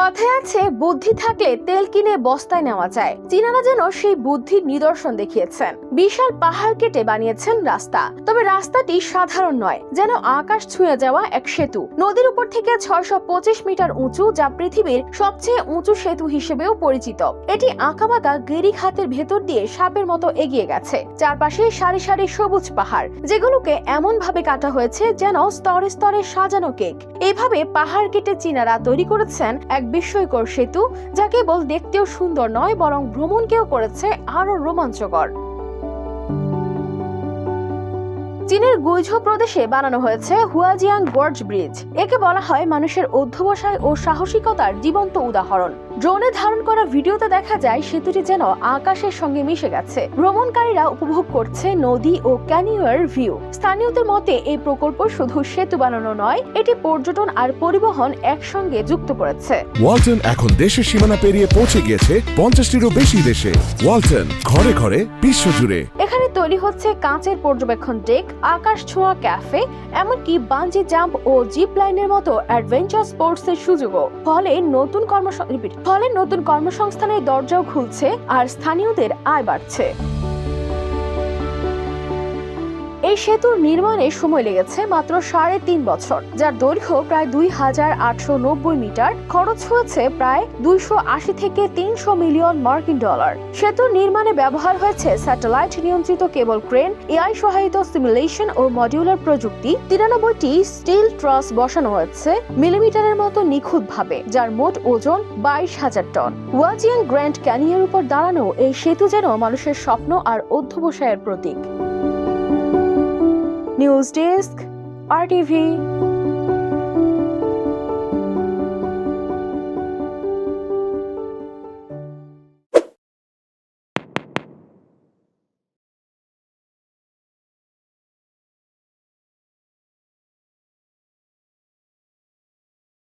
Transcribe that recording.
কথায় আছে, বুদ্ধি থাকলে তেল কিনে বস্তায় নেওয়া যায়। চীনারা যেন সেই বুদ্ধির নিদর্শন দেখিয়েছেন। বিশাল পাহাড় কেটে বানিয়েছেন রাস্তা। তবে রাস্তাটি সাধারণ নয়, যেন আকাশ ছুঁয়ে যাওয়া এক সেতু। নদীর উপর থেকে ছয়শো পঁচিশ মিটার উঁচু, যা পৃথিবীর সবচেয়ে উঁচু সেতু হিসেবেও পরিচিত। এটি আঁকাবাঁকা গেরিখাতের ভেতর দিয়ে সাপের মতো এগিয়ে গেছে। চারপাশে সারি সারি সবুজ পাহাড়, যেগুলোকে এমন ভাবে কাটা হয়েছে যেন স্তরে স্তরে সাজানো কেক। এভাবে পাহাড় কেটে চীনারা তৈরি করেছেন এক বিস্ময়কর সেতু যা কেবল দেখতেও সুন্দর নয় বরং ভ্রমণকেও করেছে আরও রোমাঞ্চকর। চীনের গুইঝো প্রদেশে বানানো হয়েছে হুয়াজিয়াং গর্জ ব্রিজ। একে বলা হয় মানুষের অধ্যবসায় ও সাহসিকতার জীবন্ত উদাহরণ। ড্রোনে ধারণ করা ভিডিওতে দেখা যায় সেতুটি যেন আকাশের সঙ্গে মিশে গেছে। ভ্রমণকারীরা উপভোগ করছে নদী ও ক্যানিওয়ার ভিউ। স্থানীয়দের মতে এই প্রকল্প শুধু সেতু বানানো নয় এটি পর্যটন আর পরিবহন একসঙ্গে যুক্ত করেছে। ওয়ালটন এখন দেশের সীমানা পেরিয়ে পৌঁছে গিয়েছে পঞ্চাশটিরও বেশি দেশে। ওয়ালটন ঘরে ঘরে বিশ্বজুড়ে। তৈরি হচ্ছে কাঁচের পর্যবেক্ষণ ডেক, আকাশ ছোঁয়া ক্যাফে, এমনকি বাঞ্জি জাম্প ও জিপ লাইনের মতো অ্যাডভেঞ্চার স্পোর্টস এর সুযোগও। ফলে নতুন কর্মসংস্থান ফলে নতুন কর্মসংস্থানের দরজাও খুলছে আর স্থানীয়দের আয় বাড়ছে। এই সেতুর নির্মাণে সময় লেগেছে মাত্র সাড়ে তিন বছর, যার দৈর্ঘ্য প্রায় দুই হাজার আটশো নব্বই মিটার। খরচ হয়েছে প্রায় দুইশো আশি থেকে তিনশো মিলিয়ন মার্কিন ডলার। সেতুর নির্মাণে ব্যবহার হয়েছে স্যাটেলাইট নিয়ন্ত্রিত কেবল ক্রেন, এআই সহায়িত সিমুলেশন ও মডিউলার প্রযুক্তি। তিরানব্বইটি স্টিল ট্রাস বসানো হয়েছে মিলিমিটারের মতো নিখুঁত ভাবে যার মোট ওজন বাইশ হাজার টন। ওয়াজিয়ান গ্র্যান্ড ক্যানিয়ের উপর দাঁড়ানো এই সেতু যেন মানুষের স্বপ্ন আর অধ্যবসায়ের প্রতীক। News desk R TV.